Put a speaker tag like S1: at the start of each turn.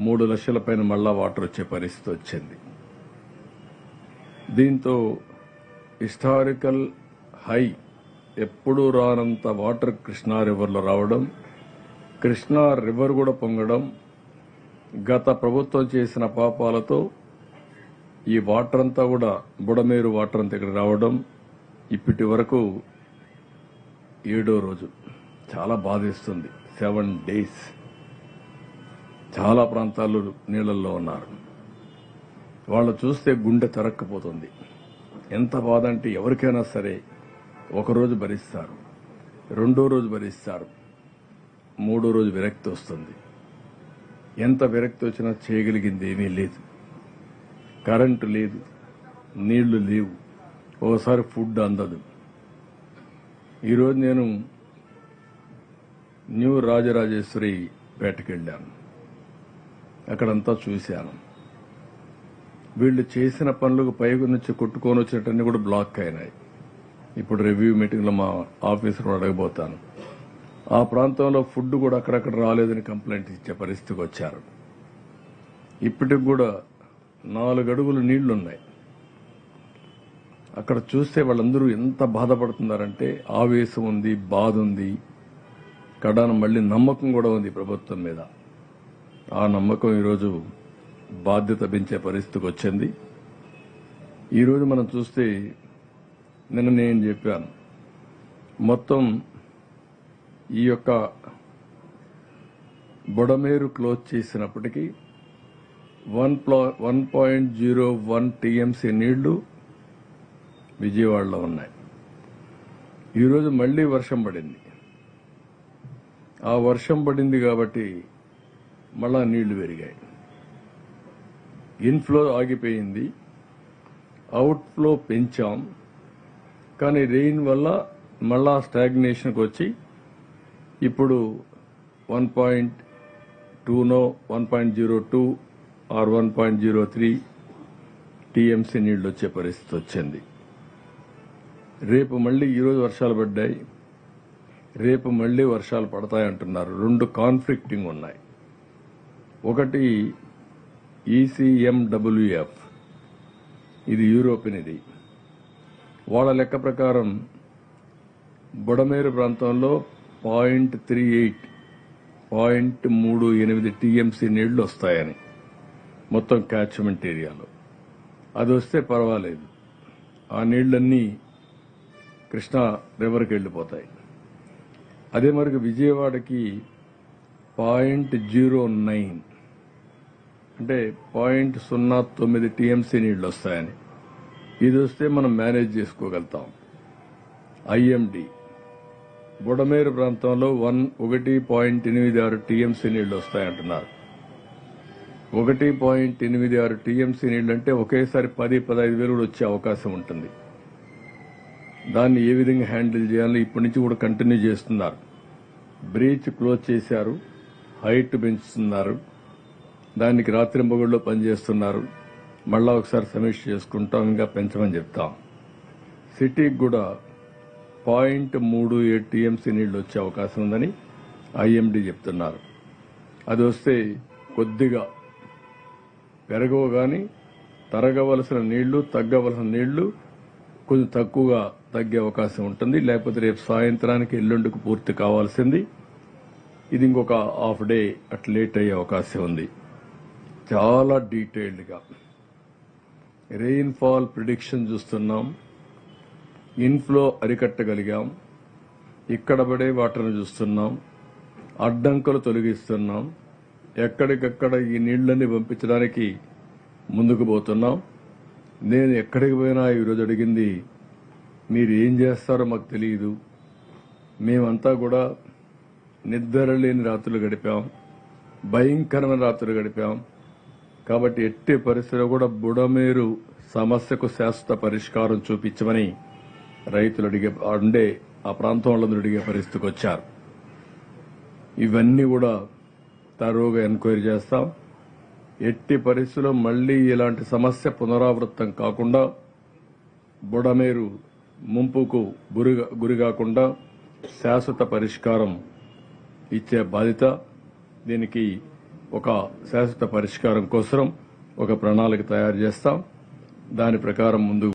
S1: మూడు లక్షల పైన మళ్ళా వాటర్ వచ్చే పరిస్థితి వచ్చింది. దీంతో హిస్టారికల్ హై ఎప్పుడూ రానంత వాటర్ కృష్ణా రివర్లో రావడం కృష్ణా రివర్ కూడా పొంగడం గత ప్రభుత్వం చేసిన పాపాలతో ఈ వాటర్ అంతా కూడా బుడమేరు వాటర్ అంతా ఇక్కడ రావడం ఇప్పటి వరకు ఏడో రోజు. చాలా బాధిస్తుంది. Seven days. చాలా ప్రాంతాల్లో నీళ్ళల్లో ఉన్నారు. వాళ్ళు చూస్తే గుండె తరక్కపోతుంది. ఎంత బాధ అంటే ఎవరికైనా సరే ఒకరోజు భరిస్తారు రెండో రోజు భరిస్తారు మూడో రోజు విరక్తి వస్తుంది. ఎంత విరక్తి వచ్చినా చేయగలిగింది ఏమీ లేదు. కరెంటు లేదు నీళ్ళు లేవు ఓసారి ఫుడ్ అందదు. ఈరోజు నేను న్యూ రాజరాజేశ్వరి పేటకెళ్ళాను అక్కడంతా చూశాను. వీళ్ళు చేసిన పనులకు పైకి నుంచి కొట్టుకొని వచ్చినట్టన్నీ కూడా బ్లాక్ అయినాయి. ఇప్పుడు రివ్యూ మీటింగ్లో మా ఆఫీసర్ అడగబోతాను. ఆ ప్రాంతంలో ఫుడ్ కూడా అక్కడక్కడ రాలేదని కంప్లైంట్ ఇచ్చే పరిస్థితికి వచ్చారు. ఇప్పటికి కూడా నాలుగు అడుగులు నీళ్ళున్నాయి. అక్కడ చూస్తే వాళ్ళందరూ ఎంత బాధపడుతున్నారంటే ఆవేశం ఉంది బాధ ఉంది. కడాన మళ్ళీ నమ్మకం కూడా ఉంది ప్రభుత్వం మీద. ఆ నమ్మకం ఈరోజు బాధ్యత పెంచే పరిస్థితికి వచ్చింది. ఈరోజు మనం చూస్తే నిన్న నేను చెప్పాను. మొత్తం ఈ యొక్క బుడమేరు క్లోజ్ చేసినప్పటికీ వన్ ప్లా one point zero one TMC నీళ్ళు విజయవాడలో ఉన్నాయి. ఈరోజు మళ్ళీ వర్షం పడింది. ఆ వర్షం పడింది కాబట్టి మళ్ళా నీళ్ళు పెరిగాయి. ఇన్ఫ్లో ఆగిపోయింది. అవుట్ఫ్లో పెంచాం. కానీ రెయిన్ వల్ల మళ్ళా స్టాగ్నేషన్కి వచ్చి ఇప్పుడు one point టూనో one point zero two or one point zero three TMC నీళ్ళు వచ్చే పరిస్థితి వచ్చింది. రేపు మళ్ళీ ఈరోజు వర్షాలు పడ్డాయి. రేపు మళ్ళీ వర్షాలు పడతాయంటున్నారు రెండు కాన్ఫ్లిక్టింగ్ ఉన్నాయి. ఒకటి ఈసీఎండబ్ల్యూఎఫ్ ఇది యూరోపియన్ ఇది. వాళ్ళ లెక్క ప్రకారం బుడమేరు ప్రాంతంలో పాయింట్ త్రీ ఎయిట్ పాయింట్ మూడు ఎనిమిది టీఎంసీ నీళ్ళు వస్తాయని. మొత్తం క్యాచ్మెంట్ ఏరియాలో. అది వస్తే పర్వాలేదు. ఆ నీళ్ళన్నీ కృష్ణా రివర్కి వెళ్ళిపోతాయి. అదే మరికి విజయవాడకి పాయింట్ జీరో నైన్ అంటే పాయింట్ సున్నా తొమ్మిది టీఎంసీ నీళ్ళు వస్తాయని. ఇది వస్తే మనం మేనేజ్ చేసుకోగలుగుతాం. ఐఎండి. బుడమేరు ప్రాంతంలో వన్ ఒకటి పాయింట్ ఎనిమిది ఆరు టీఎంసీ నీళ్ళు వస్తాయంటున్నారు. ఒకటి పాయింట్ ఎనిమిది ఆరు టీఎంసీ నీళ్ళు అంటే ఒకేసారి పది పదహైదు వేలు కూడా వచ్చే అవకాశం ఉంటుంది. దాన్ని ఏ విధంగా హ్యాండిల్ చేయాలో ఇప్పటి నుంచి కూడా కంటిన్యూ చేస్తున్నారు. బ్రీచ్ క్లోజ్ చేశారు. హైట్ పెంచుతున్నారు. దానికి రాత్రింబగుళ్ళు పనిచేస్తున్నారు. మళ్ళా ఒకసారి సమీక్ష చేసుకుంటాం ఇంకా పెంచమని చెప్తాం. సిటీకి కూడా పాయింట్ మూడు ఏడు టీఎంసీ నీళ్ళు వచ్చే అవకాశం ఉందని ఐఎండీ చెప్తున్నారు. అది వస్తే కొద్దిగా పెరగవు కానీ తరగవలసిన నీళ్ళు తగ్గవలసిన నీళ్ళు కొంచెం తక్కువగా తగ్గే అవకాశం ఉంటుంది. లేకపోతే రేపు సాయంత్రానికి ఎల్లుండికి పూర్తి కావాల్సింది. ఇది ఇంకొక హాఫ్ డే అట్లా లేట్ అయ్యే అవకాశం ఉంది. చాలా డీటెయిల్డ్గా. రెయిన్ఫాల్ ప్రిడిక్షన్ చూస్తున్నాం. ఇన్ఫ్లో అరికట్టగలిగాం. ఇక్కడ పడే వాటర్ను చూస్తున్నాం. అడ్డంకులు తొలగిస్తున్నాం. ఎక్కడికక్కడ ఈ నీళ్ళని పంపించడానికి ముందుకు పోతున్నాం. నేను ఎక్కడికి పోయినా ఈరోజు అడిగింది మీరు ఏం చేస్తారో మాకు తెలియదు మేమంతా కూడా నిద్ర లేని రాత్రులు గడిపాం. భయంకరమైన రాత్రులు గడిపాం. కాబట్టి ఎట్టి పరిస్థితిలో కూడా బుడమేరు సమస్యకు శాశ్వత పరిష్కారం చూపించమని రైతులు అడిగే ఉండే ఆ ప్రాంతంలో అడిగే పరిస్థితికి వచ్చారు. ఇవన్నీ కూడా తరువుగా ఎంక్వైరీ చేస్తాం. ఎట్టి పరిస్థితుల్లో మళ్ళీ ఇలాంటి సమస్య పునరావృత్తం కాకుండా బుడమేరు ముంపుకు గురిగా గురి కాకుండా శాశ్వత పరిష్కారం ఇచ్చే బాధ్యత దీనికి ఒక శాశ్వత పరిష్కారం కోసం ఒక ప్రణాళిక తయారు చేస్తాం. దాని ప్రకారం ముందుకు